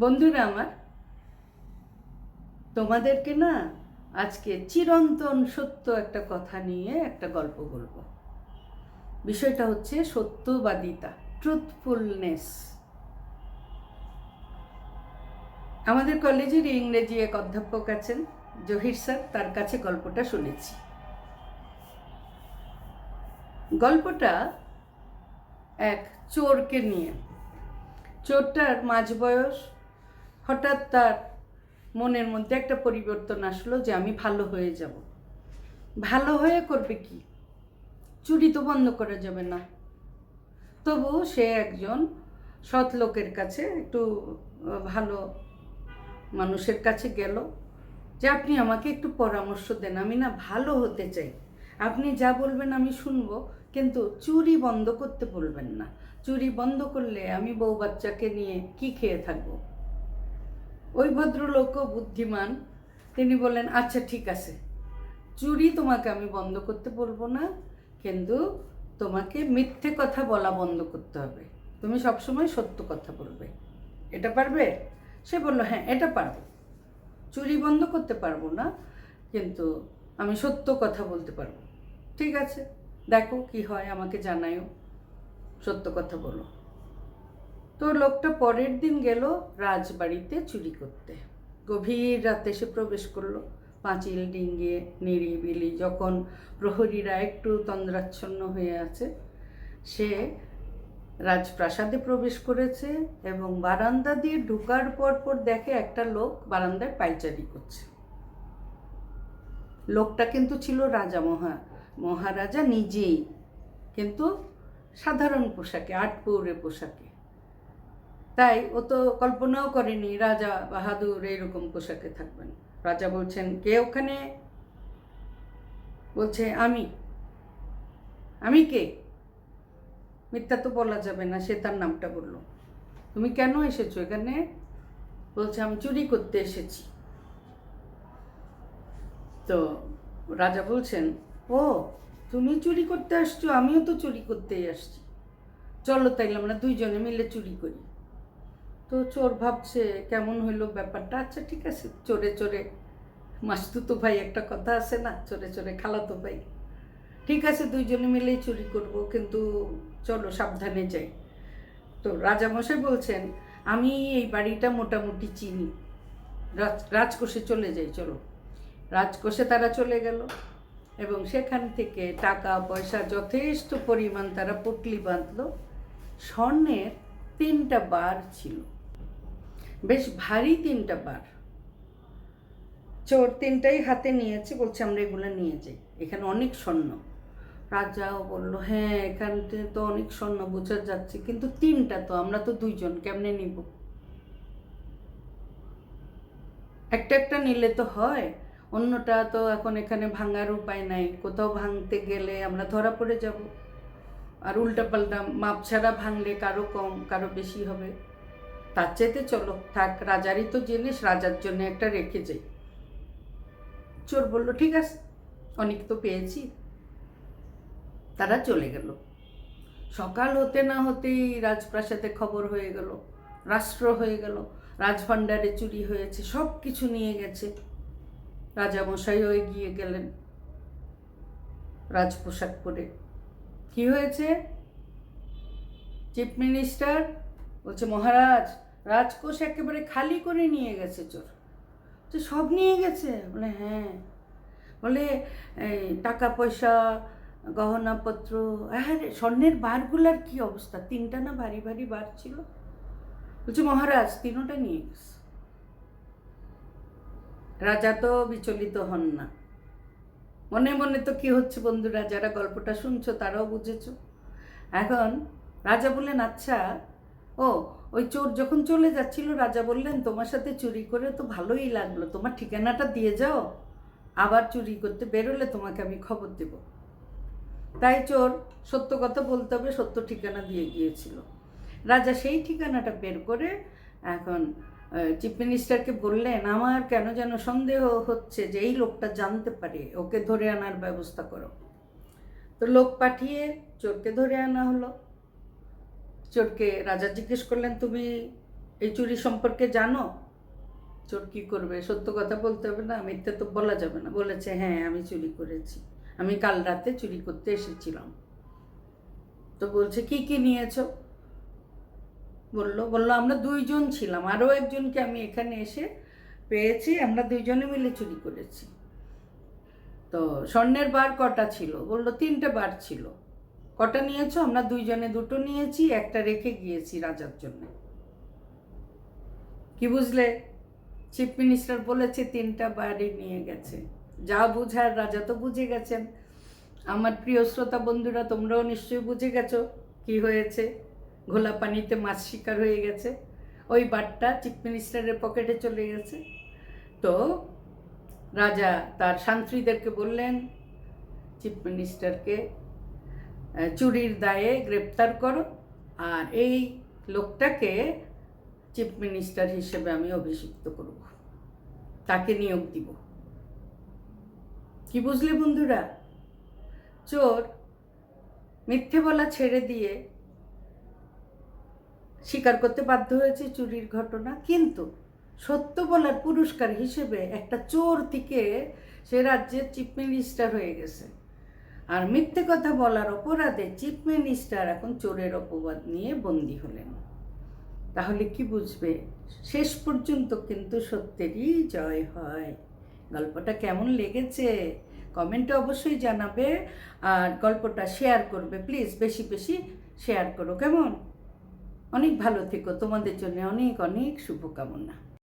বন্ধুরা আমার, তোমাদেরকে না আজকে চিরন্তন সত্য একটা কথা নিয়ে একটা গল্প বলব। বিষয়টা হচ্ছে সত্যবাদিতা ট্রুথফুলনেস আমাদের কলেজের ইংরেজি এক অধ্যাপক আছেন জহির স্যার, তার কাছে গল্পটা শুনেছি। গল্পটা এক চোরকে নিয়ে। চোরটার মাঝ বয়স হঠাৎ তার মনের মধ্যে একটা পরিবর্তন আসলো যে আমি ভালো হয়ে যাব। ভালো হয়ে করবে কি? চুরি তো বন্ধ করা যাবে না। তবু সে একজন সৎ লোকের কাছে একটু ভালো মানুষের কাছে গেল যে আপনি আমাকে একটু পরামর্শ দেন, আমি না ভালো হতে চাই। আপনি যা বলবেন আমি শুনব, কিন্তু চুরি বন্ধ করতে বলবেন না। চুরি বন্ধ করলে আমি বউ বাচ্চাকে নিয়ে কি খেয়ে থাকব? ওই ভদ্রলোকও বুদ্ধিমান। তিনি বললেন আচ্ছা ঠিক আছে। চুরি তোমাকে আমি বন্ধ করতে বলব না। কিন্তু তোমাকে মিথ্যে কথা বলা বন্ধ করতে হবে। তুমি সবসময় সত্য কথা বলবে। এটা পারবে? সে বলল হ্যাঁ এটা পারব। চুরি বন্ধ করতে পারব না, কিন্তু আমি সত্য কথা বলতে পারব। ঠিক আছে, দেখো কি হয়, আমাকে জানায়ও। সত্য কথা বলো। তো লোকটা পরের দিন গেল রাজবাড়িতে চুরি করতে। গভীর রাতে সে প্রবেশ করল। পাঁচিল ডিঙ্গিয়ে নিরিবিলি, যখন প্রহরীরা একটু তন্দ্রাচ্ছন্ন হয়ে আছে, সে রাজপ্রাসাদে প্রবেশ করেছে এবং বারান্দা দিয়ে ঢুকার পর পর দেখে একটা লোক বারান্দায় পাইচারি করছে। লোকটা কিন্তু ছিল রাজা মহা, মহারাজা নিজেই, কিন্তু সাধারণ পোশাকে আট পৌরে পোশাকে। তাই ও তো কল্পনাও করেনি রাজা বাহাদুর এইরকম পোশাকে থাকবেন। রাজা বলছেন, কে ওখানে? বলছে, আমি। আমি কে? মিথ্যা তো বলা যাবে না, সে তার নামটা বলল। তুমি কেন এসেছ এখানে? বলছে, আমি চুরি করতে এসেছি। তো রাজা বলছেন, ও, তুমি চুরি করতে আসছো? আমিও তো চুরি করতেই আসছি। চলো তাইলে আমরা দুইজনে মিলে চুরি করি। তো চোর ভাবছে, কেমন হইল ব্যাপারটা? আচ্ছা ঠিক আছে, চোরে চোরে। মাসতুতো ভাই, একটা কথা আছে না, চোরে চোরে খালাতো ভাই। ঠিক আছে, দুইজনে মিলেই চুরি করব, কিন্তু চলো সাবধানে যাই। তো রাজামশাই বলছেন, আমি এই বাড়িটা মোটামুটি চিনি। রাজ, রাজকোষে চলে যাই, চলো। রাজকোষে তারা চলে গেল এবং সেখান থেকে টাকা, পয়সা যথেষ্ট পরিমাণ তারা পুটলি বাঁধলো। স্বর্ণের তিনটা বার ছিল। বেশ ভারী তিনটা বার। চোর তিনটাই হাতে নিয়েছে, বলছে আমরা এগুলো নিয়ে যাই। এখানে অনেক স্বর্ণ। রাজাও বলল হ্যাঁ এখান থেকে তো অনেক স্বর্ণ বোঝা যাচ্ছে। কিন্তু তিনটা তো, আমরা তো দুইজন, কেমনে নিব? একটা একটা নিলে তো হয়, অন্যটা তো এখন এখানে ভাঙার উপায় নাই। কোথাও ভাঙতে গেলে আমরা ধরা পড়ে যাব। আর উল্টাপাল্টা মাপ ছাড়া ভাঙলে কারও কম, কারও বেশি হবে। তার চাইতে চলো, থাক, রাজারই তো জিনিস, রাজার জন্য একটা রেখে যাই। চোর বলল, ঠিক আছে, অনেক তো পেয়েছি। তারা চলে গেল। সকাল হতে না হতেই রাজপ্রাসাদে খবর হয়ে গেল, রাষ্ট্র হয়ে গেল, রাজভাণ্ডারে চুরি হয়েছে সব কিছু নিয়ে গেছে। রাজামশাইও এগিয়ে গেলেন রাজপোশাক পরে। কি হয়েছে? চিফ মিনিস্টার বলছে, মহারাজ রাজকোষ একেবারে খালি করে নিয়ে গেছে চোর। তো সব নিয়ে গেছে? বলে হ্যাঁ। বলে টাকা পয়সা, গহনাপত্র হ্যাঁ স্বর্ণের বারগুলার কি অবস্থা? তিনটা না ভারী ভারী বার ছিল? বলছে, মহারাজ, তিনোটা নিয়ে গেছে। রাজা তো বিচলিত হন না। মনে মনে তো কি হচ্ছে বন্ধুরা, যারা গল্পটা শুনছো তারাও বুঝেছ। এখন রাজা বললেন আচ্ছা ও ওই চোর যখন চলে যাচ্ছিল, রাজা বললেন, তোমার সাথে চুরি করে তো ভালোই লাগল। তোমার ঠিকানাটা দিয়ে যাও। আবার চুরি করতে বেরোলে তোমাকে আমি খবর দেব। তাই চোর সত্য কথা বলতে হবে, সত্য ঠিকানা দিয়ে গিয়েছিল। রাজা সেই ঠিকানাটা বের করে এখন চিফ মিনিস্টারকে বললেন, আমার কেন যেন সন্দেহ হচ্ছে যে এই লোকটা জানতে পারে, ওকে ধরে আনার ব্যবস্থা করো। তো লোক পাঠিয়ে চোরকে ধরে আনা হলো। চোরকে রাজা জিজ্ঞেস করলেন, তুমি এই চুরি সম্পর্কে জানো? চোর কী করবে? সত্য কথা বলতে হবে না, মিথ্যে তো বলা যাবে না। বলেছে হ্যাঁ আমি চুরি করেছি। আমি কাল রাতে চুরি করতে এসেছিলাম। তো বলছে, কি কি নিয়েছো? বলল বলল, আমরা দুইজন ছিলাম। আরও একজনকে আমি এখানে এসে পেয়েছি। আমরা দুইজনে মিলে চুরি করেছি। তো স্বর্ণের বার কটা ছিল? বলল, তিনটে বার ছিল। কটা নিয়েছো? আমরা দুইজনে দুটো নিয়েছি, একটা রেখে গিয়েছি রাজার জন্য। কি বুঝলে? চিফ মিনিস্টার বলেছে, তিনটা বাড়ি নিয়ে গেছে। যা বুঝার রাজা তো বুঝে গেছেন। আমার প্রিয় শ্রোতা বন্ধুরা, তোমরাও নিশ্চয়ই বুঝে গেছো কি হয়েছে। ঘোলা পানিতে মাছ শিকার হয়ে গেছে। ওই বারটা চিফ মিনিস্টারের পকেটে চলে গেছে। তো রাজা তার শান্ত্রীদেরকে বললেন চিফ মিনিস্টারকে চুরির দায়ে গ্রেপ্তার করো। আর এই লোকটাকে চিফ মিনিস্টার হিসেবে আমি অভিষিক্ত করব। তাকে নিয়োগ দিব। কি বুঝলে বন্ধুরা? চোর মিথ্যে বলা ছেড়ে দিয়ে স্বীকার করতে বাধ্য হয়েছে চুরির ঘটনা। কিন্তু সত্য বলার পুরস্কার হিসেবে একটা চোর থেকে সে রাজ্যের চিফ মিনিস্টার হয়ে গেছে। আর মিথ্যে কথা বলার অপরাধে চিফ মিনিস্টার এখন চোরের অপবাদ নিয়ে বন্দী হলেন। তাহলে কি বুঝবে? শেষ পর্যন্ত কিন্তু সত্যেরই জয় হয়। গল্পটা কেমন লেগেছে? কমেন্টে অবশ্যই জানাবে আর গল্পটা শেয়ার করবে। প্লিজ বেশি বেশি শেয়ার করো, কেমন? অনেক ভালো থেকো। তোমাদের জন্য অনেক অনেক শুভকামনা।